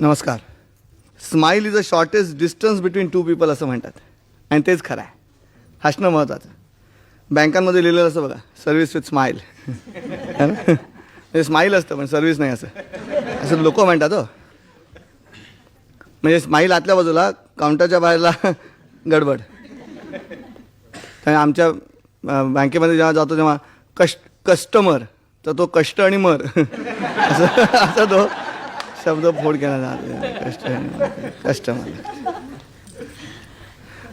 नमस्कार. Smile is a shortest distance between two people असं म्हणतात. आणि तेच खरं आहे. हसणं महत्त्वाचं बँकांमध्ये लिहिलेलं असं बघा सर्व्हिस विथ स्माईल म्हणजे स्माईल असतं पण सर्व्हिस नाही असं. असं लोक म्हणतात हो. म्हणजे स्माईल आतल्या बाजूला काउंटरच्या बाहेरला गडबड. तर आमच्या बँकेमध्ये जेव्हा जातो तेव्हा कष्ट कस्टमर तर तो कष्ट आणि मर. असं असा तो शब्द फोड केला जातो कष्ट कस्टमर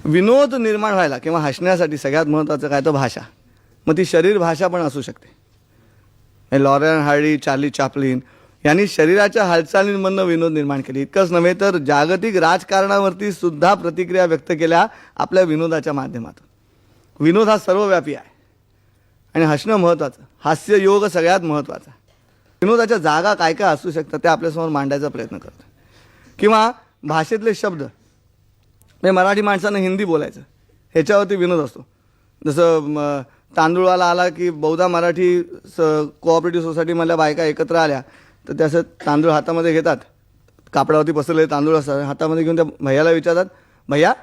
विनोद निर्माण व्हायला किंवा हसण्यासाठी सगळ्यात महत्त्वाचं काय? तर भाषा. मग ती शरीर भाषा पण असू शकते. लॉरेन हार्डी चार्ली चापलिन यांनी शरीराच्या हालचालींमधनं विनोद निर्माण केले. इतकंच नव्हे तर जागतिक राजकारणावरती सुद्धा प्रतिक्रिया व्यक्त केल्या आपल्या विनोदाच्या माध्यमातून. विनोद हा सर्वव्यापी आहे. आणि हसणं महत्त्वाचं. हास्य योग सगळ्यात महत्त्वाचा. विनोदाच्या जागा काय काय असू शकतात ते आपल्यासमोर मांडायचा प्रयत्न करतो किंवा भाषेतले शब्द. म्हणजे मराठी माणसानं हिंदी बोलायचं. ह्याच्यावरती विनोद असतो. जसं तांदूळवाला आला की बहुधा मराठी स कोऑपरेटिव्ह सोसायटीमधल्या बायका एकत्र आल्या तर त्याचं तांदूळ हातामध्ये घेतात. कापडावरती पसरलेले तांदूळ असतात. हातामध्ये घेऊन त्या भैयाला विचारतात भैया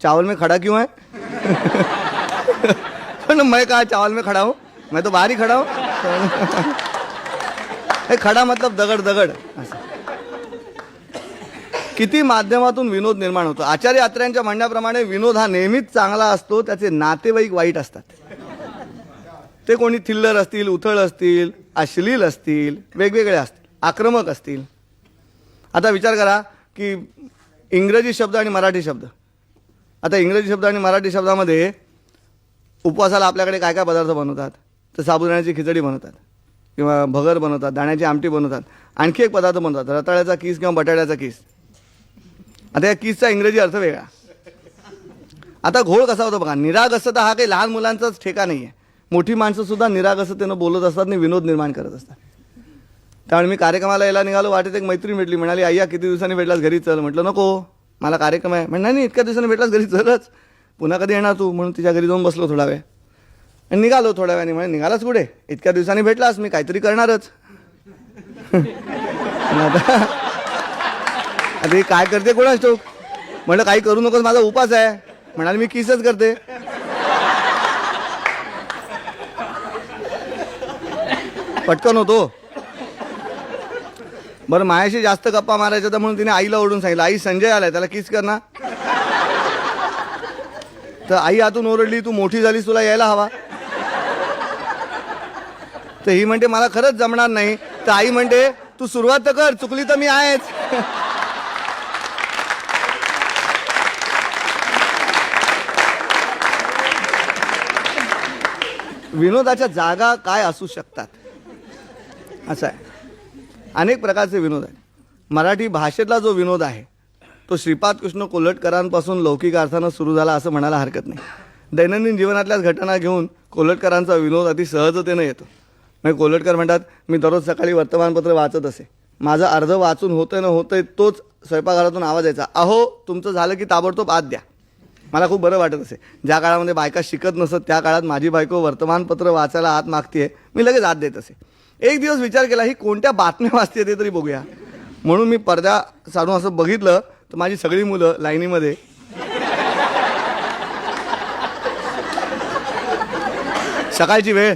चावल में खडा क्यों है? पण मैं कहा चावल में खड़ा हूँ? मैं तो बाहेर खड़ा हूँ. हे खडा मतलब दगड दगड. असं. किती माध्यमातून विनोद निर्माण होतो. आचार्य अत्र्यांच्या म्हणण्याप्रमाणे विनोद हा नेहमीच चांगला असतो त्याचे नातेवाईक वाईट असतात. ते कोणी थिल्लर असतील उथळ असतील अश्लील असतील वेगवेगळे असतील आक्रमक असतील. आता विचार करा की इंग्रजी शब्द आणि मराठी शब्द. आता इंग्रजी शब्द आणि मराठी शब्दामध्ये उपवासाला आपल्याकडे काय काय पदार्थ बनवतात? तर साबुदाण्याची खिचडी बनवतात. किंवा भगर बनवतात दाण्याची आमटी बनवतात आणखी एक पदार्थ बनवतात रताळ्याचा किस किंवा बटाट्याचा किस. आता या किसचा इंग्रजी अर्थ वेगळा. आता घोळ कसा होतो बघा निरागसता हा काही लहान मुलांचाच ठेका नाही आहे मोठी माणसंसुद्धा निरागसतेनं बोलत असतात आणि विनोद निर्माण करत असतात. त्यामुळे मी कार्यक्रमाला यायला निघालो वाटेत एक मैत्री भेटली म्हणाली आय्या किती दिवसांनी भेटलास घरी चल. म्हटलं नको मला कार्यक्रम आहे. म्हणणार नाही इतक्या दिवसांनी भेटलास घरी चलच. पुन्हा कधी येणार तू? म्हणून तिच्या घरी जाऊन बसलो थोडा वेळ. आणि निघालो थोड्या वेळाने. म्हणे निघालाच कुठे? इतक्या दिवसांनी भेटलास मी काहीतरी करणारच. अरे आता काय करते कोणाच ठाऊक? म्हटलं काही करू नकोस माझा उपास आहे. म्हणाले मी किसच करते. पटकन होतो. बरं मायाशी जास्त गप्पा मारायच्या तर म्हणून तिने आईला ओढून सांगितलं. आई संजय आलाय त्याला किस कर ना तर आई आतून ओरडली तू मोठी झालीस तुला यायला हवा. तर ही म्हणते मला खरंच जमणार नाही. तर आई म्हणते तू सुरुवात तर कर चुकली तर मी आहेच. विनोदाच्या जागा काय असू शकतात? असं आहे. अनेक प्रकारचे विनोद आहेत. मराठी भाषेतला जो विनोद आहे तो श्रीपाद कृष्ण कोल्हटकरांपासून लौकिक अर्थानं सुरू झाला असं म्हणायला हरकत नाही. दैनंदिन जीवनातल्याच घटना घेऊन कोल्हटकरांचा विनोद अति सहजतेनं येतो. म्हणजे कोल्हटकर म्हणतात मी दररोज सकाळी वर्तमानपत्र वाचत असे. माझं अर्ध वाचून होतंय ना होतंय तोच स्वयंपाकघरातून आवाज यायचा. अहो तुमचं झालं की ताबडतोब आत द्या. मला खूप बरं वाटत असे. ज्या काळामध्ये बायका शिकत नसत त्या काळात माझी बायको वर्तमानपत्र वाचायला आत मागते मी लगेच आत देत असे. एक दिवस विचार केला ही कोणत्या बातम्या वाचते ते तरी बघूया. म्हणून मी पडद्या साडून असं बघितलं तर माझी सगळी मुलं लाईनीमध्ये सकाळची वेळ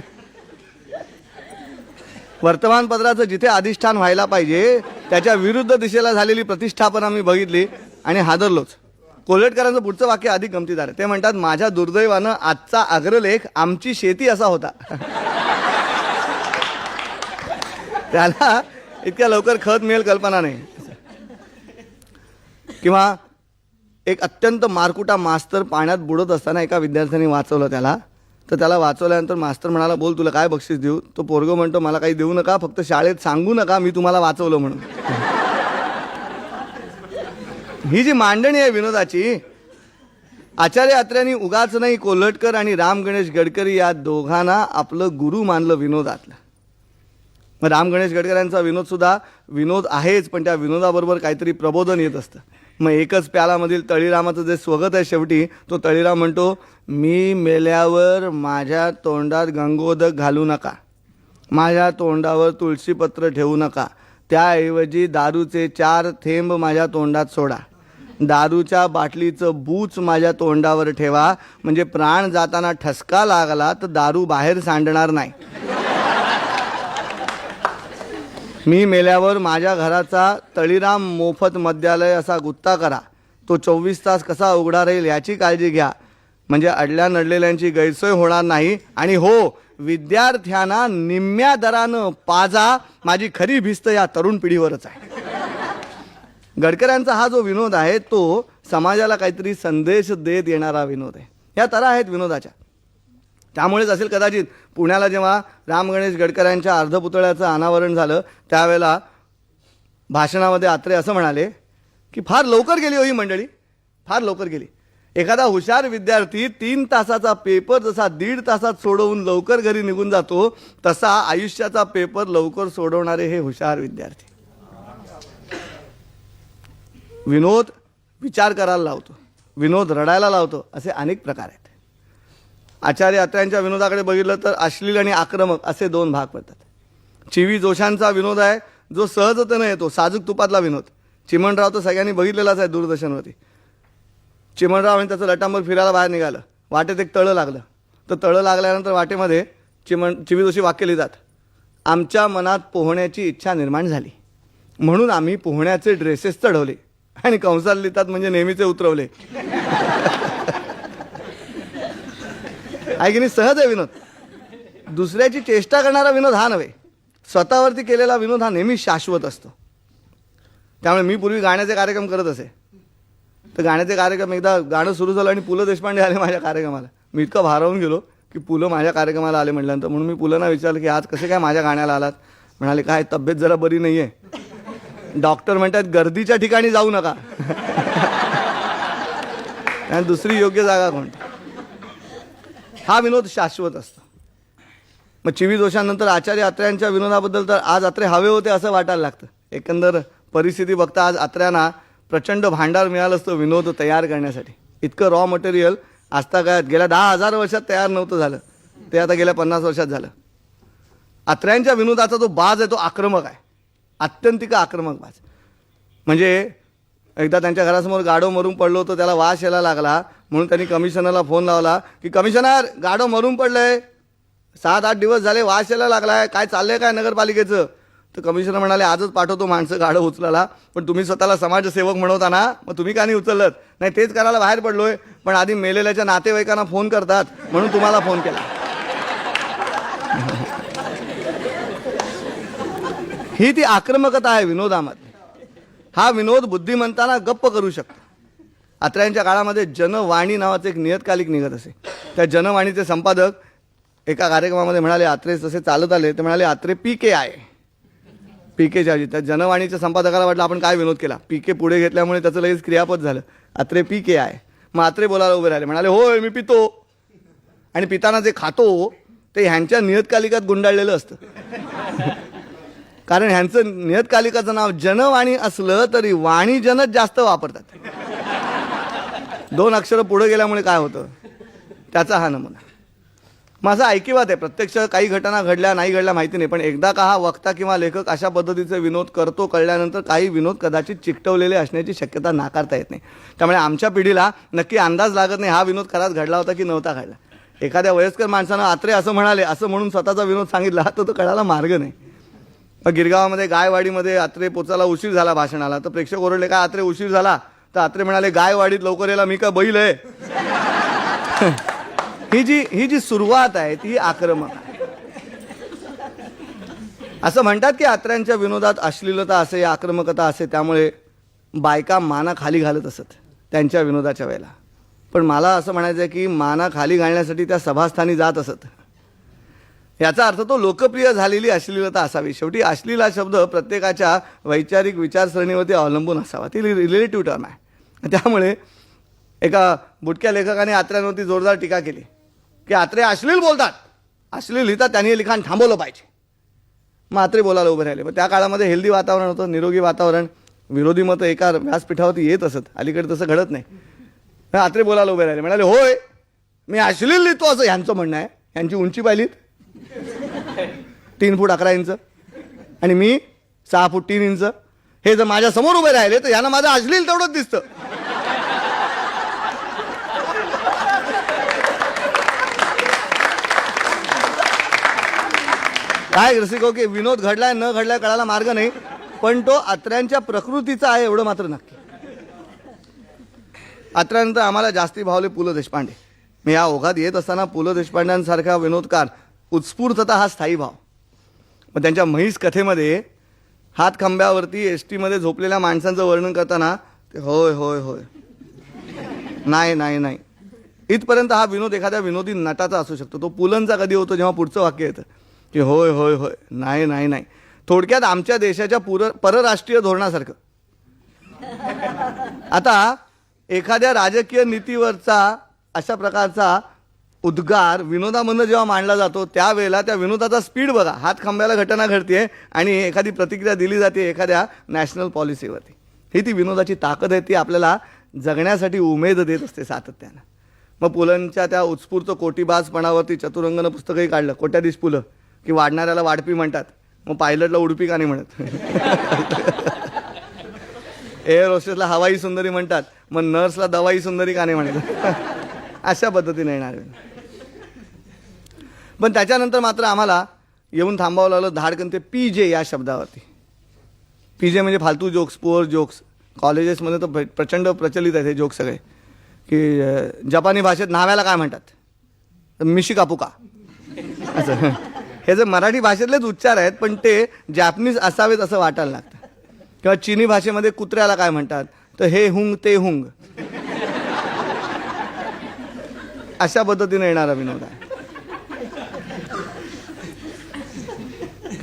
वर्तमानपत्राचं जिथे अधिष्ठान व्हायला पाहिजे त्याच्या विरुद्ध दिशेला झालेली प्रतिष्ठापना मी बघितली आणि हादरलोच. कोल्हटकरांचं पुढचं वाक्य अधिक गमतीदार आहे. ते म्हणतात माझ्या दुर्दैवानं आजचा अग्रलेख आमची शेती असा होता. त्याला इतक्या लवकर खत मिळेल कल्पना नाही. किंवा एक अत्यंत मारकुटा मास्तर पाण्यात बुडत असताना एका विद्यार्थ्याने वाचवलं त्याला. तर त्याला वाचवल्यानंतर मास्तर म्हणाला बोल तुला काय बक्षीस देऊ? तो पोरगो म्हणतो मला काही देऊ नका फक्त शाळेत सांगू नका मी तुम्हाला वाचवलं म्हणून. ही जी मांडणी आहे विनोदाची आचार्य यात्र्यांनी उगाच नाही कोल्हटकर आणि राम गणेश गडकरी या दोघांना आपलं गुरु मानलं विनोदातलं. मग राम गणेश गडकऱ्यांचा यांचा विनोदसुद्धा विनोद आहेच पण त्या विनोदाबरोबर काहीतरी प्रबोधन येत असतं. मग एकच प्यालामधील तळीरामाचं जे स्वगत आहे शेवटी तो तळीराम म्हणतो मी मेल्यावर माझ्या तोंडात गंगोदक घालू नका. माझ्या तोंडावर तुळशीपत्र ठेवू नका. त्याऐवजी दारूचे चार थेंब माझ्या तोंडात सोडा. दारूच्या बाटलीचं बूच माझ्या तोंडावर ठेवा. म्हणजे प्राण जाताना ठसका लागला तर दारू बाहेर सांडणार नाही. मी मेल्यावर माझ्या घराचा तळीराम मोफत मद्यालय असा गुत्ता करा. तो चोवीस तास कसा उघडा राहील याची काळजी घ्या. म्हणजे अडल्या नडलेल्यांची गैरसोय होणार नाही आणि हो विद्यार्थ्यांना निम्म्या दरानं पाजा माझी खरी भिस्त या तरुण पिढीवरच आहे. गडकऱ्यांचा हा जो विनोद आहे तो समाजाला काहीतरी संदेश देत येणारा विनोद आहे. या तरा आहेत विनोदाच्या. त्यामुळेच असेल कदाचित पुण्याला जेव्हा राम गणेश गडकऱ्यांच्या अर्धपुतळ्याचं अनावरण झालं त्यावेळेला भाषणामध्ये आत्रे असं म्हणाले की फार लवकर गेली हो ही मंडळी फार लवकर गेली. एखादा हुशार विद्यार्थी तीन तासाचा पेपर जसा दीड तासात सोडवून लवकर घरी निघून जातो तसा आयुष्याचा पेपर लवकर सोडवणारे हे हुशार विद्यार्थी. विनोद विचार करायला लावतो विनोद रडायला लावतो असे अनेक प्रकार आहेत. आचार्य अत्र्यांच्या विनोदाकडे बघितलं तर अश्लील आणि आक्रमक असे दोन भाग पडतात. चिवी जोशांचा विनोद आहे जो सहजतेनं येतो साजूक तुपातला विनोद. चिमणराव तर सगळ्यांनी बघितलेलाच आहे दूरदर्शनवरती. चिमणराव आणि त्याचं लटांबर फिरायला बाहेर निघालं. वाटेत एक तळं लागलं. तर तळं लागल्यानंतर वाटेमध्ये चिमण चिवी जोशी वाक्य लिहितात आमच्या मनात पोहण्याची इच्छा निर्माण झाली. म्हणून आम्ही पोहण्याचे ड्रेसेस चढवले आणि कंसात लिहितात म्हणजे नेहमीचे उतरवले. आहे की नाही सहज आहे विनोद. दुसऱ्याची चेष्टा करणारा विनोद हा नव्हे. स्वतःवरती केलेला विनोद हा नेहमी शाश्वत असतो. त्यामुळे मी पूर्वी गाण्याचे कार्यक्रम करत असे. तर गाण्याचे कार्यक्रम एकदा गाणं सुरू झालं आणि पु ल देशपांडे आले माझ्या कार्यक्रमाला. मी इतकं भारावून गेलो की पुलं माझ्या कार्यक्रमाला आले म्हटल्यानंतर म्हणून मी पुलंना विचारलं की आज कसे काय माझ्या गाण्याला आलात? म्हणाले काय तब्येत जरा बरी नाही आहे डॉक्टर म्हणतात गर्दीच्या ठिकाणी जाऊ नका. आणि दुसरी योग्य जागा कोणती? हा विनोद शाश्वत असतो. मग चिवी दोषांनंतर आचार्य अत्र्यांच्या विनोदाबद्दल तर आज अत्रे हवे होते असं वाटायला लागतं. एकंदर परिस्थिती बघता आज अत्र्यांना प्रचंड भांडार मिळालं असतं विनोद तयार करण्यासाठी. इतकं रॉ मटेरियल आजता काळात गेल्या दहा हजार वर्षात तयार नव्हतं झालं. ते आता गेल्या पन्नास वर्षात झालं. अत्र्यांच्या विनोदाचा जो बाज आहे तो आक्रमक आहे. आत्यंतिक आक्रमक बाज. म्हणजे एकदा त्यांच्या घरासमोर गाडो मरून पडलो होतो त्याला वास यायला लागला. म्हणून त्यांनी कमिशनरला फोन लावला की कमिशनर गाडो मरून पडलंय. सात आठ दिवस झाले वास यायला लागलाय. काय चाललंय काय नगरपालिकेचं? तर कमिशनर म्हणाले आजच पाठवतो माणसं गाडं उचलला पण तुम्ही स्वतःला समाजसेवक म्हणवता ना मग तुम्ही का नाही उचलत? नाही तेच करायला बाहेर पडलोय. पण आधी मेलेल्याच्या नातेवाईकांना फोन करतात म्हणून तुम्हाला फोन केला. ही ती आक्रमकता आहे विनोदामध्ये हा विनोद बुद्धिमंतांना गप्प करू शकतो. अत्र्यांच्या काळामध्ये जनवाणी नावाचं एक नियतकालिक निघत असे. त्या जनवाणीचे संपादक एका कार्यक्रमामध्ये म्हणाले आत्रे जसे चालत आले ते म्हणाले आत्रे पी के आहे. पी के जाजी त्या जनवाणीच्या संपादकाला वाटलं आपण काय विनोद केला? पी के पुढे घेतल्यामुळे त्याचं लगेच क्रियापद झालं. आत्रे पी के आहे. मग आत्रे बोलायला उभे राहिले. म्हणाले होय मी पितो. आणि पिताना जे खातो ते ह्यांच्या नियतकालिकात गुंडाळलेलं असतं. कारण ह्यांचं नियतकालिकाचं नाव जनवाणी असलं तरी वाणी जनच जास्त वापरतात. दोन अक्षरं पुढे गेल्यामुळे काय होतं? त्याचा हा नमुना. माझा ऐकिवात आहे प्रत्यक्ष काही घटना घडल्या नाही घडल्या माहिती नाही पण एकदा का हा वक्ता किंवा लेखक अशा पद्धतीचे विनोद करतो कळल्यानंतर काही विनोद कदाचित चिकटवलेले असण्याची शक्यता नाकारता येत नाही. त्यामुळे आमच्या पिढीला नक्की अंदाज लागत नाही हा विनोद खराच घडला होता की नव्हता घडला. एखाद्या वयस्कर माणसानं आत्रे असं म्हणाले असं म्हणून स्वतःचा विनोद सांगितला तर तो कळायला मार्ग नाही. गिरगावामध्ये गायवाडीमध्ये आत्रे पोचायला उशीर झाला भाषणाला. तर प्रेक्षक ओरडले काय आत्रे उशीर झाला? तर आत्रे म्हणाले गायवाडीत लवकर यायला मी का बैल आहे? ही जी ही जी सुरुवात आहे ती आक्रमक आहे. असं म्हणतात की आत्र्यांच्या विनोदात अश्लीलता असे आक्रमकता असे त्यामुळे बायका माना खाली घालत असत त्यांच्या विनोदाच्या वेळेला. पण मला असं म्हणायचं आहे की माना खाली घालण्यासाठी त्या सभास्थानी जात असत. याचा अर्थ तो लोकप्रिय झालेली अश्लीलता असावी. शेवटी अश्लील हा शब्द प्रत्येकाच्या वैचारिक विचारसरणीवरती अवलंबून असावा. ती रिलेटिव्ह टर्म आहे. त्यामुळे एका बुटक्या लेखकाने आत्र्यांवरती जोरदार टीका केली. की आत्रे अश्लील बोलतात. अश्लील लिहितात त्यांनी लिखाण थांबवलं पाहिजे. मग आत्रे बोलायला उभे राहिले. पण त्या काळामध्ये हेल्दी वातावरण होतं निरोगी वातावरण. विरोधी मतं एका व्यासपीठावरती येत असत. अलीकडे तसं घडत नाही. आत्रे बोलायला उभे राहिले. म्हणाले होय मी अश्लील लिहितो असं ह्यांचं म्हणणं आहे. ह्यांची उंची पाहिलीत. तीन फूट अकरा इंच. आणि मी सहा फूट तीन इंच. हे जर माझ्यासमोर उभे राहिले तर ह्यानं माझं अश्लील तेवढंच दिसतं. काय रसिको की विनोद घडलाय न घडलाय कळायला मार्ग नाही पण तो अत्र्यांच्या प्रकृतीचा आहे एवढं मात्र नक्की. अत्र्यानंतर आम्हाला जास्ती भावले पु ल देशपांडे. मी या ओघात येत असताना पु ल देशपांड्यांसारखा विनोदकार उत्स्फूर्तता हा स्थायी भाव. मग त्यांच्या म्हैस कथेमध्ये हात खांब्यावरती एस टीमध्ये झोपलेल्या माणसांचं वर्णन करताना ते होय होय होय. नाही नाही नाही. इथपर्यंत हा विनोद एखाद्या विनोदी नटाचा असू शकतो. तो पुलंचा कधी होतो जेव्हा पुढचं वाक्य येतं. की होय होय होय. नाही नाही नाही. थोडक्यात आमच्या देशाच्या पुर परराष्ट्रीय धोरणासारखं. आता एखाद्या राजकीय नीतीवरचा अशा प्रकारचा उद्गार विनोदामधनं जेव्हा मांडला जातो त्यावेळेला त्या विनोदाचा स्पीड बघा. हात खांब्याला घटना घडते आणि एखादी प्रतिक्रिया दिली जाते एखाद्या नॅशनल पॉलिसीवरती. ही ती विनोदाची ताकद आहे ती आपल्याला जगण्यासाठी उमेद देत असते सातत्यानं. मग पुलंच्या त्या उत्स्फूर्त कोटीबाजपणावरती चतुरंगनं पुस्तकही काढलं. कोट्याधीश पुलं की वाढणाऱ्याला वाढपी म्हणतात. मग पायलटला उडपी का नाही म्हणत? एअर होस्टेसला हवाई सुंदरी म्हणतात. मग नर्सला दवाई सुंदरी का नाही म्हणत? अशा पद्धतीने येणार आहे. पण त्याच्यानंतर मात्र आम्हाला येऊन थांबावं लागलं. धाडकन ते पी जे या शब्दावरती. पी जे म्हणजे फालतू जोक्स पुअर जोक्स कॉलेजेसमध्ये तर प्रचंड प्रचलित आहेत हे जोक्स सगळे. की जपानी भाषेत न्हाव्याला काय म्हणतात? मिशी कापुका असं. हे जे मराठी भाषेतलेच उच्चार आहेत पण ते जॅपनीज असावेत असं वाटायला लागतं. किंवा चिनी भाषेमध्ये कुत्र्याला काय म्हणतात? तर हे हुंग ते हुंग. अशा पद्धतीने येणारा विनोद आहे.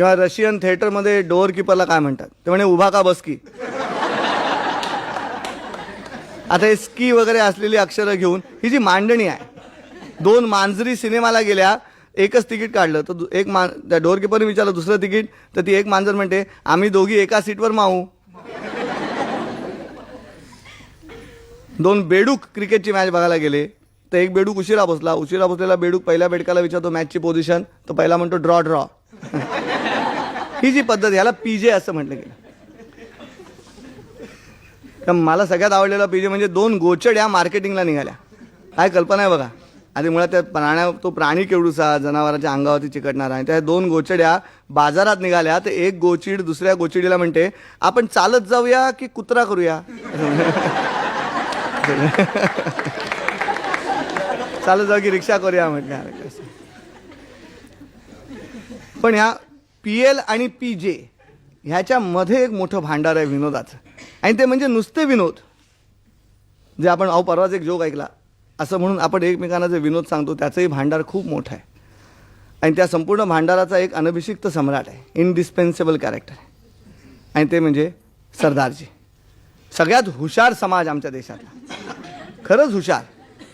किंवा रशियन थिएटरमध्ये डोअर किपरला काय म्हणतात? ते म्हणे उभा का बसकी आता हे स्की वगैरे असलेली अक्षरं घेऊन ही जी मांडणी आहे दोन मांजरी सिनेमाला गेल्या एकच तिकीट काढलं तर एक मा त्या डोअर किपरने विचारलं दुसरं तिकीट? तर ती एक मांजर म्हणते आम्ही दोघी एका सीटवर मावू. दोन बेडूक क्रिकेटची मॅच बघायला गेले तर एक बेडूक उशिरा बसला उशिरा बसलेला बेडूक पहिल्या बेडकाला विचारतो मॅचची पोझिशन? तर पहिला म्हणतो ड्रॉ ड्रॉ. ही जी पद्धत याला पीजे असं म्हटलं गेलं. तर मला सगळ्यात आवडलेला पीजे म्हणजे दोन गोचड्या मार्केटिंगला निघाल्या. काय कल्पना आहे बघा. आधी मुळात त्या प्राण्या तो प्राणी केवढूसा जनावरांच्या अंगावरती चिकटणारा आणि त्या दोन गोचड्या बाजारात निघाल्या तर एक गोचिड दुसऱ्या गोचिडीला म्हणते आपण चालत जाऊया की कुत्रा करूया? चालत जाऊ की रिक्षा करूया म्हटल्या कसं. पण ह्या पी एल आणि पी जे ह्याच्यामध्ये एक मोठं भांडार आहे विनोदाचं आणि ते म्हणजे नुसते विनोद. जे आपण अहो परवाच एक जोक ऐकला. असं म्हणून आपण एकमेकांना जे विनोद सांगतो त्याचंही भांडार खूप मोठं आहे. आणि त्या संपूर्ण भांडाराचा एक अनभिषिक्त सम्राट आहे. इनडिस्पेन्सेबल कॅरेक्टर आहे. आणि ते म्हणजे सरदारजी. सगळ्यात हुशार समाज आमच्या देशातला. खरंच हुशार.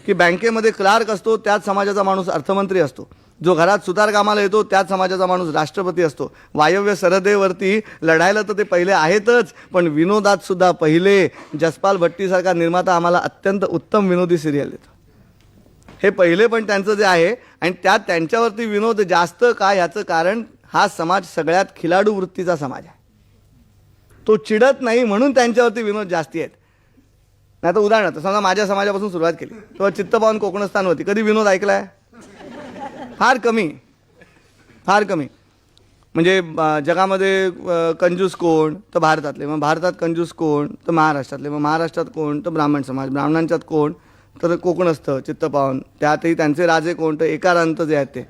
की बँकेमध्ये क्लार्क असतो त्याच समाजाचा माणूस अर्थमंत्री असतो. जो घरात सुतार कामाला येतो त्याच समाजाचा माणूस राष्ट्रपती असतो. वायव्य सरहदेवरती लढायला तर ते पहिले आहेतच पण विनोदात सुद्धा पहिले जसपाल भट्टीसारखा निर्माता आम्हाला अत्यंत उत्तम विनोदी सिरियल देतो. हे पहिले पण त्यांचं जे आहे आणि त्यात त्यांच्यावरती विनोद जास्त का याचं कारण हा समाज सगळ्यात खिलाडू वृत्तीचा समाज आहे. तो चिडत नाही म्हणून त्यांच्यावरती विनोद जास्ती आहेत. नाही तर उदाहरणार्थ समजा माझ्या समाजापासून सुरुवात केली. तेव्हा चित्तपावन कोकणस्थान होती. कधी विनोद ऐकलाय? फार कमी. फार कमी. म्हणजे जगामध्ये कंजूस कोण? तर भारतातले. मग भारतात कंजूस कोण? तर महाराष्ट्रातले. मग महाराष्ट्रात कोण? तर ब्राह्मण समाज. ब्राह्मणांच्यात कोण? तर कोकणस्थ चित्तपावन. त्यातही त्यांचे राजे कोण? तर एकारांत जे आहेत ते.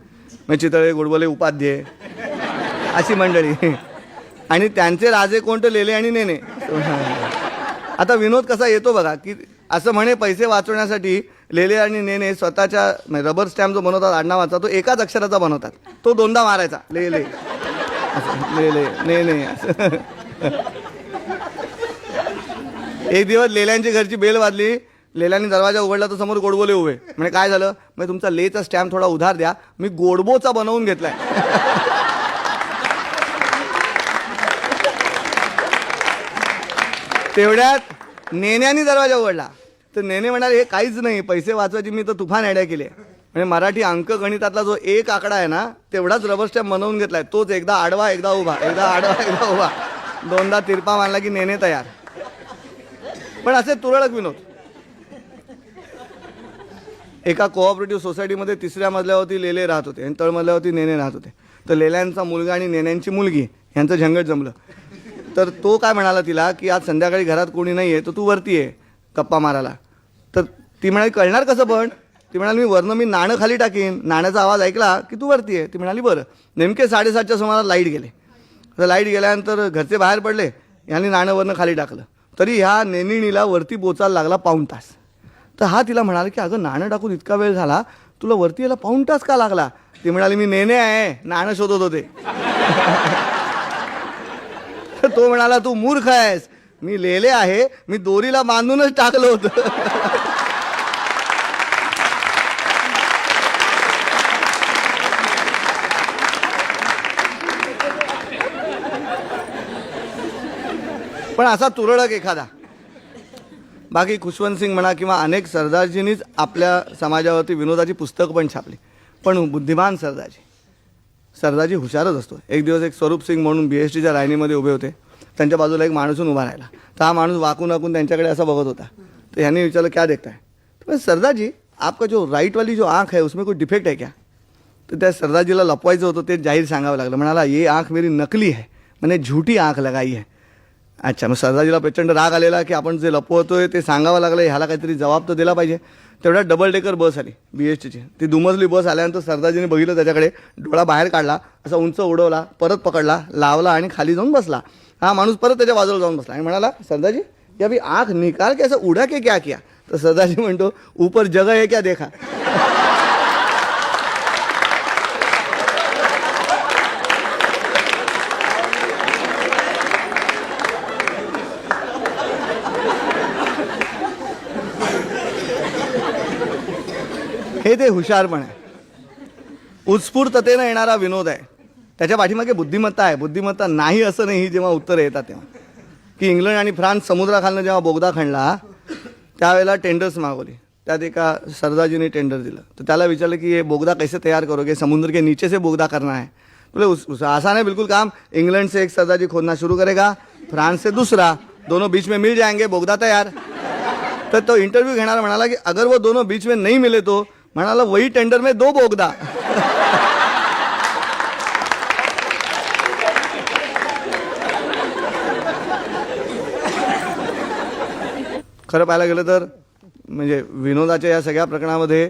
म्हणजे चितळे गुडबले उपाध्ये. अशी मंडळी. आणि त्यांचे राजे कोण? तर लेले आणि नेने. आता विनोद कसा येतो बघा की असं म्हणे पैसे वाचवण्यासाठी लेले आणि नेने स्वतःच्या रबर स्टॅम्प जो बनवतात आडनावाचा तो एकाच अक्षराचा बनवतात. तो दोनदा मारायचा. ले ले. असं, ले ले. ने ने. असं. एक दिवस लेल्यांची घरची बेल वाजली. लेल्यांनी दरवाजा उघडला तर समोर गोडबोले उभे. म्हणजे काय झालं? म्हणजे तुमचा लेचा स्टॅम्प थोडा उधार द्या. मी गोडबोचा बनवून घेतलाय. तेवढ्यात नेण्याने दरवाजा उघडला. तर नेने म्हणाले हे काहीच नाही पैसे वाचवायची मी तर तुफान आयडिया केली म्हणजे मराठी अंक गणितातला जो एक आकडा आहे ना तेवढाच रबर स्टॅम्प बनवून घेतलाय. तोच एकदा आडवा एकदा उभा एकदा आडवा एकदा उभा. दोनदा तिरपा मानला की नेणे तयार. पण असे तुरळक विनोद. एका कोऑपरेटिव्ह सोसायटीमध्ये तिसऱ्या मजल्यावरती लेले राहत होते आणि तळमजल्यावरती नेणे राहत होते. तर लेल्यांचा मुलगा आणि नेण्यांची मुलगी यांचं झंगट जमलं. तर तो काय म्हणाला तिला की आज संध्याकाळी घरात कोणी नाही आहे तर तू वरती आहे गप्पा मारायला. तर ती म्हणाली कळणार कसं पण? ती म्हणाली मी वरनं मी नाणं खाली टाकीन. नाण्याचा आवाज ऐकला की तू वरती आहे ती म्हणाली बरं. नेमके साडेसातच्या सुमारास लाइट गेले. तर लाइट गेल्यानंतर घरचे बाहेर पडले यांनी नाणं वरनं खाली टाकलं. तरी ह्या नेनिणीला वरती पोचायला लागला पाऊण तास. तर हा तिला म्हणाला की अगं नाणं टाकून इतका वेळ झाला तुला वरती यायला पाऊण तास का लागला? ती म्हणाली मी नेणे आहे नाणं शोधत होते. तो म्हणाला तू मूर्ख आहेस. मी लिहिले आहे. मी दोरीला बांधूनच टाकलं होतं. पण असा तुरळक एखादा. बाकी खुशवंत सिंग म्हणा किंवा अनेक सरदारजींनीच आपल्या समाजावरती विनोदाची पुस्तकं पण छापली. पण बुद्धिमान सरदारजी. सरदारजी हुशारच असतो. एक दिवस एक स्वरूप सिंग म्हणून बी एस टीच्या लाईनीमध्ये उभे होते. त्यांच्या बाजूला एक माणूसून उभा राहिला. तर हा माणूस वाकून वाकून त्यांच्याकडे असा बघत होता. तर ह्यांनी विचारलं क्या देखता है? सरदारजी आपका जो राईट वाली जो आँख है उसमें कोई डिफेक्ट है क्या? तर त्या सरदारजीला लपवायचं होतं ते जाहीर सांगावं लागलं. म्हणाला ये आँख मेरी नकली है. म्हणजे झूठी आँख लगाई है. अच्छा मग सरदारजीला प्रचंड राग आलेला की आपण जे लपवतोय ते सांगावं लागलं ह्याला काहीतरी जबाब तर दिला पाहिजे. तेवढ्या डबल डेकर बस आली बी एस टीची ती दुमजली बस आल्यानंतर सरदारजीने बघितलं त्याच्याकडे डोळा बाहेर काढला असा उंच उडवला परत पकडला लावला आणि खाली जाऊन बसला. हा माणूस परत त्याच्या बाजूला जाऊन बसला आणि म्हणाला सरदाजी ये अभी आख निकाल के असं उड़ा के क्या किया? तर सरदाजी म्हणतो ऊपर जगह है क्या देखा? हे ते हुशारपण आहे. उत्स्फूर्ततेनं येणारा विनोद आहे. त्याच्या पाठीमागे बुद्धिमत्ता आहे. बुद्धिमत्ता नाही असं नाही जेव्हा उत्तरं येतात तेव्हा. की इंग्लंड आणि फ्रान्स समुद्राखालनं जेव्हा बोगदा खणला त्यावेळेला टेंडर्स मागवली. त्यात एका सरदारजीने टेंडर दिलं. तर त्याला विचारलं की हे बोगदा कैसे तैयार करोगे? समुद्र के नीचे से बोगदा करना है. बोले उस, उस आसान है बिल्कुल काम. इंग्लैंड से एक सरदाजी खोदना शुरू करेगा फ्रांस से दूसरा. दोनों बीच में मिल जाएंगे बोगदा तैयार. तर तो इंटरव्यू घेणारा म्हणाला की अगर वो दोनों बीच में नहीं मिले तो? म्हणाला वही टेंडर में दो बोगदा. खरं पाहायला गेलं तर म्हणजे विनोदाच्या या सगळ्या प्रकरणामध्ये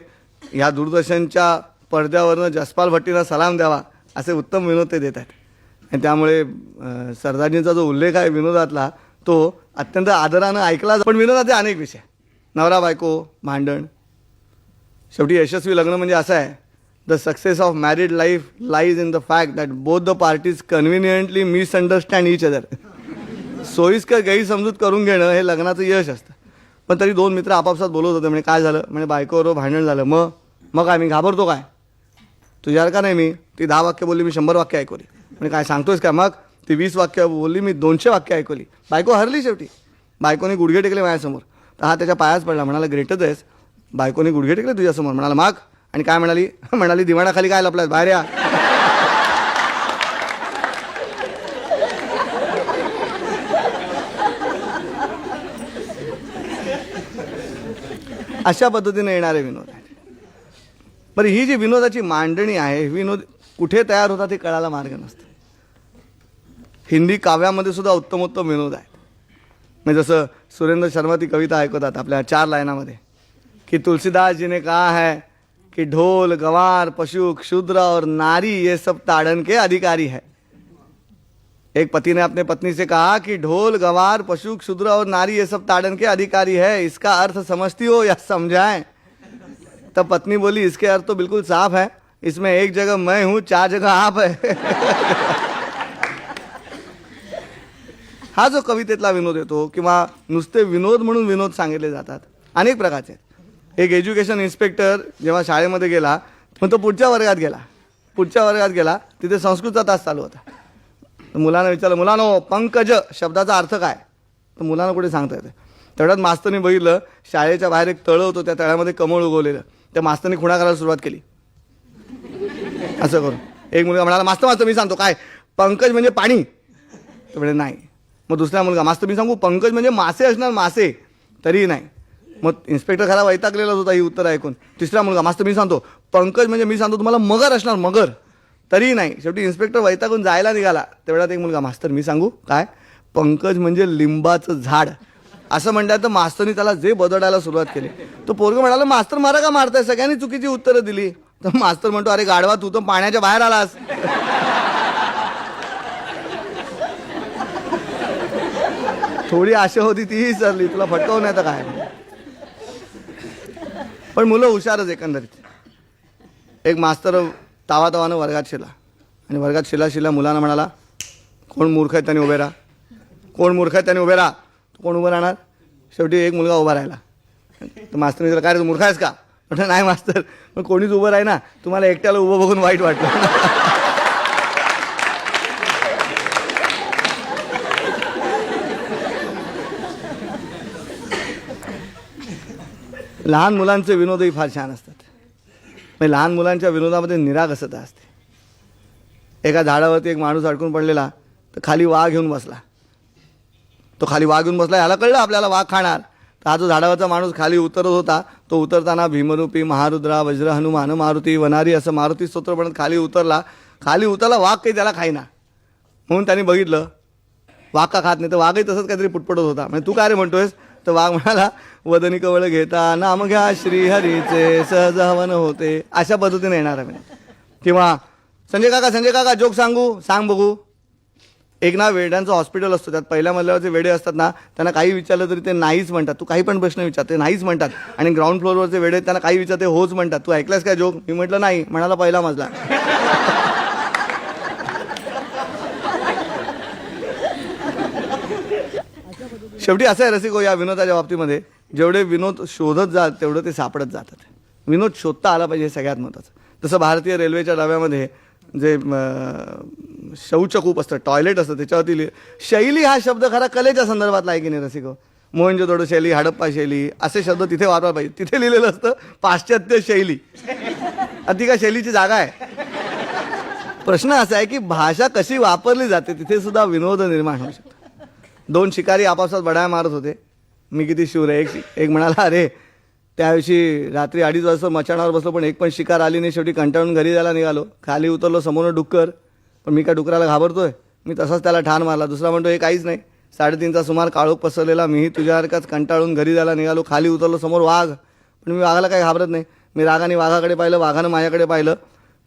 या दूरदर्शनच्या पडद्यावरनं जसपाल भट्टीला सलाम द्यावा असे उत्तम विनोद ते देत आहेत. आणि त्यामुळे सरदारजींचा जो उल्लेख आहे विनोदातला तो अत्यंत आदरानं ऐकला पण विनोदाचे अनेक विषय नवरा बायको भांडण. शेवटी यशस्वी लग्न म्हणजे असं आहे. The success of married life lies in the fact that both the parties conveniently misunderstand each other सोयीस्कर गैरसमजूत करून घेणं हे लग्नाचं यश असतं. पण तरी दोन मित्र आपापसात बोलत होते म्हणजे काय झालं? म्हणजे बायकोवर भांडण झालं. मग? मग काय मी घाबरतो काय? तुझ्यावर का नाही मी? ती दहा वाक्य बोलली मी शंभर वाक्य ऐकवली. म्हणजे काय सांगतोयस का मग? ती वीस वाक्य बोलली मी दोनशे वाक्य ऐकवली. बायको हरली शेवटी. बायकोने गुडघे टेकले माझ्यासमोर. तर हा त्याच्या पायाच पडला. म्हणाला ग्रेटच आहेस. बायकोने गुडघे टेकले तुझ्यासमोर. म्हणाला माग. आणि काय म्हणाली? म्हणाली दिवाणाखाली काय लपलाय बाहेर या. अशा पद्धतीने येणारे विनोद. आहेत बरं ही जी विनोदाची मांडणी आहे विनोद कुठे तयार होतात ते कळायला मार्ग नसतो. हिंदी काव्यामध्ये सुद्धा उत्तमोत्तम विनोद आहेत. म्हणजे जसं सुरेंद्र शर्मा ती कविता ऐकवतात आपल्या चार लाईनामध्ये की तुलसीदासजीने कहा है कि ढोल गवार पशु क्षुद्र और नारी ये सब ताड़न के अधिकारी है. एक पति ने अपने पत्नी से कहा कि ढोल गंवार पशु क्षुद्र और नारी ये सब ताड़न के अधिकारी है। इसका अर्थ समझती हो या समझाएं? तब पत्नी बोली इसके अर्थ तो बिल्कुल साफ है। इसमें एक जगह मैं हूं चार जगह आप है। हा जो कवितेतला विनोद येतो किंवा नुसते विनोद म्हणून विनोद सांगितले जातात. अनेक प्रकारचे आहेत. एक एज्युकेशन इन्स्पेक्टर जेव्हा शाळेमध्ये गेला मग तो पुढच्या वर्गात गेला. पुढच्या वर्गात गेला तिथे संस्कृतचा तास चालू होता. तर मुलानं विचारलं मुलानो पंकज शब्दाचा अर्थ काय? तर मुलांना कुठे सांगता येते तेवढ्यात मास्तरनी बघितलं शाळेच्या बाहेर एक तळं होतं त्या तळ्यामध्ये कमळ उगवलेलं. त्या मास्तरनी खुणा करायला सुरुवात केली. असं करून. एक मुलगा म्हणाला मास्तर मास्तर मी सांगतो काय? पंकज म्हणजे पाणी. तर म्हणे नाही. मग दुसरा मुलगा मास्तर मी सांगू पंकज म्हणजे मासे असणार मासे. तरीही नाही. मग इन्स्पेक्टर खरा वैतागलेलाच होता ही उत्तर ऐकून. तिसरा मुलगा मास्तर मी सांगतो पंकज म्हणजे मी सांगतो तुम्हाला मगर असणार मगर. तरीही नाही. शेवटी इन्स्पेक्टर वैतागून जायला निघाला. तेवढ्यात एक मुलगा मास्तर मी सांगू? काय? पंकज म्हणजे लिंबाचं झाड. असं म्हणतात तर मास्तरनी त्याला जे बदडायला सुरुवात केली. तो पोरग म्हणाला मास्तर मारा का मारताय? सगळ्यांनी चुकीची उत्तरं दिली. तर मास्तर म्हणतो अरे गाढवा तू तर पाण्याच्या बाहेर आलास. थोडी आशा होती तीही सरली तुला फटकावून नाही तर काय? पण मुलं हुशारच एकंदरीत. एक मास्तर तावातावानं वर्गात शिला आणि वर्गात शिला शिला मुलांना म्हणाला कोण मूर्ख आहे त्याने उभे राहा. कोण मूर्ख आहे त्याने उभे राहा. तू कोण उभं राहणार? शेवटी एक मुलगा उभा राहिला. तर मास्तरने विचारलं काय रे तू मूर्ख आहेस का? म्हटलं नाही मास्तर. मग कोणीच उभं राही ना. तुम्हाला एकट्याला उभं बघून वाईट वाटलं. लहान मुलांचे विनोदही फार छान असतात. म्हणजे लहान मुलांच्या विनोदामध्ये निरागसता असते एका झाडावरती एक माणूस अडकून पडलेला तर खाली वाघ घेऊन बसला. तो खाली वाघ घेऊन बसला ह्याला कळलं आपल्याला वाघ खाणार. तर हा जो झाडावरचा माणूस खाली उतरत होता तो उतरताना भीमरूपी महारुद्रा वज्र हनुमान मारुती वनारी असं मारुती स्तोत्र म्हणत खाली उतरला. खाली उतरला वाघ काही त्याला खाईना. म्हणून त्यांनी बघितलं वाघ का खात नाही तर वाघही तसंच काहीतरी पुटपटत होता. म्हणजे तू काय रे म्हणतोयस? तर वाघ म्हणाला वदनी कवळ घेता नाम घ्या श्रीहरीचे सहज हवन होते. अशा पद्धतीने येणार आहे किंवा संजय काका संजय काका जोक सांगू सांग बघू. एक ना वेड्यांचं हॉस्पिटल असतं त्यात पहिल्या मजल्यावर जे वेडे असतात ना त्यांना काही विचारलं तरी ते नाहीच म्हणतात. तू काही पण प्रश्न विचार ते नाहीच म्हणतात. आणि ग्राउंड फ्लोअरवरचे वेडे आहेत, त्यांना काही विचारते होच म्हणतात. तू ऐकलास काय जोक? मी म्हटलं नाही. म्हणाला पहिला मजला. शेवटी असं आहे रसिको या विनोदाच्या बाबतीमध्ये जेवढे विनोद शोधत जात तेवढं ते सापडत जातात. विनोद शोधता आला पाहिजे हे सगळ्यात महत्त्वाचं जसं भारतीय रेल्वेच्या डब्यामध्ये जे शौचकूप असतं टॉयलेट असतं त्याच्यावरती लिहि- शैली हा शब्द खरा कलेच्या संदर्भातला आहे की नाही रसिको? मोहनजोदडो शैली हडप्पा शैली असे शब्द तिथे वापरायला पाहिजे. तिथे लिहिलेलं असतं पाश्चात्य शैली. आता ती शैलीची जागा आहे? प्रश्न असा आहे की भाषा कशी वापरली जाते तिथे सुद्धा विनोद निर्माण होऊ शकतो. दोन शिकारी आपापसात बडाया मारत होते. मी किती शूर आहे एक एक म्हणाला अरे त्या दिवशी रात्री अडीच वाजता मचाणावर बसलो पण एक पण शिकार आली नाही. शेवटी कंटाळून घरी जायला निघालो. खाली उतरलो समोर डुक्कर. पण मी काय डुकराला घाबरतोय? मी तसाच त्याला ठाण मारला. दुसरा म्हणतो हे काहीच नाही. साडेतीनचा सुमार काळोख पसरलेला. मीही तुझ्यासारखाच कंटाळून घरी जायला निघालो. खाली उतरलो समोर वाघ. पण मी वाघाला काही घाबरत नाही. मी रागाने वाघाकडे पाहिलं वाघानं माझ्याकडे पाहिलं.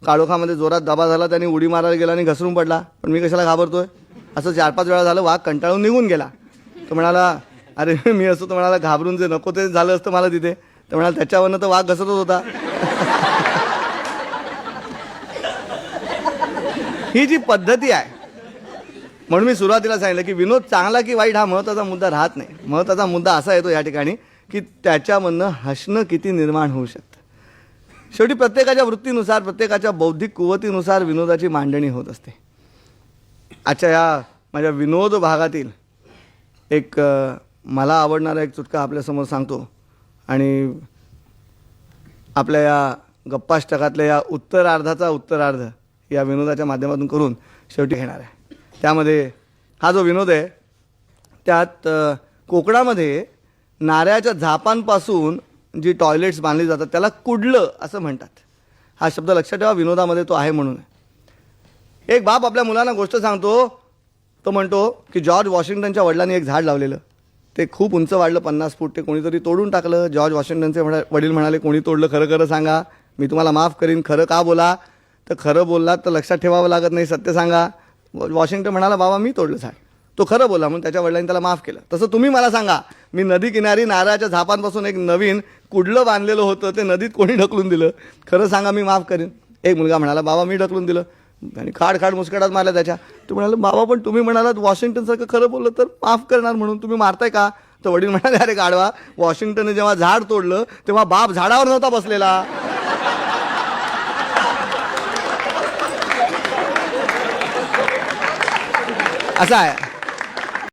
काळोखामध्ये जोरात दबा झाला त्याने उडी मारायला गेला आणि घसरून पडला. पण मी कशाला घाबरतोय? असं चार पाच वेळा झालं वाघ कंटाळून निघून गेला. तो म्हणाला अरे मी असं तो म्हणाला घाबरून जे नको ते झालं असतं मला तिथे. तर म्हणाला त्याच्यावरनं तर वाघ घसरत होता. ही जी पद्धती आहे म्हणून मी सुरुवातीला सांगितलं की विनोद चांगला की वाईट हा महत्त्वाचा मुद्दा राहत नाही. महत्त्वाचा मुद्दा असा येतो या ठिकाणी की त्याच्यामधनं हसणं किती निर्माण होऊ शकतं. शेवटी प्रत्येकाच्या वृत्तीनुसार प्रत्येकाच्या बौद्धिक कुवतीनुसार विनोदाची मांडणी होत असते. आजच्या या माझ्या विनोद भागातील एक मला आवडणारा एक चुटका आपल्यासमोर सांगतो. आणि आपल्या या गप्पाष्टकातल्या या उत्तरार्धाचा उत्तरार्ध या विनोदाच्या माध्यमातून करून शेवटी घेणार आहे. त्यामध्ये हा जो विनोद आहे त्यात कोकणामध्ये नाऱ्याच्या झापांपासून जी टॉयलेट्स बांधली जातात त्याला कुडलं असं म्हणतात. हा शब्द लक्षात ठेवा विनोदामध्ये तो आहे म्हणून. एक बाप आपल्या मुलांना गोष्ट सांगतो तो म्हणतो की जॉर्ज वॉशिंग्टनच्या वडिलांनी एक झाड लावलेलं. ते खूप उंच वाढलं पन्नास फूट ते कोणीतरी तोडून टाकलं. जॉर्ज वॉशिंग्टनचे म्हणा वडील म्हणाले कोणी तोडलं खरं खरं सांगा. मी तुम्हाला माफ करीन खरं का बोला? तर खरं बोललात तर लक्षात ठेवावं लागत नाही सत्य सांगा. वॉशिंग्टन म्हणाला बाबा मी तोडलं झाड. तो खरं बोला म्हणून त्याच्या वडिलांनी त्याला माफ केलं. तसं तुम्ही मला सांगा. मी नदी किनारी नारळाच्या झापांपासून एक नवीन कुडलं बांधलेलं होतं. ते नदीत कोणी ढकलून दिलं? खरं सांगा मी माफ करीन. एक मुलगा म्हणाला बाबा मी ढकलून दिलं. आणि खाड खाड मुस्कटात मारल्या त्याच्या. तो म्हणाला बाबा पण तुम्ही म्हणालात वॉशिंग्टनसारखं खरं बोललं तर माफ करणार म्हणून. तुम्ही मारताय का? तर वडील म्हणाले अरे गाडवा वॉशिंग्टनने जेव्हा झाड तोडलं तेव्हा बाप झाडावर नव्हता बसलेला. असा आहे.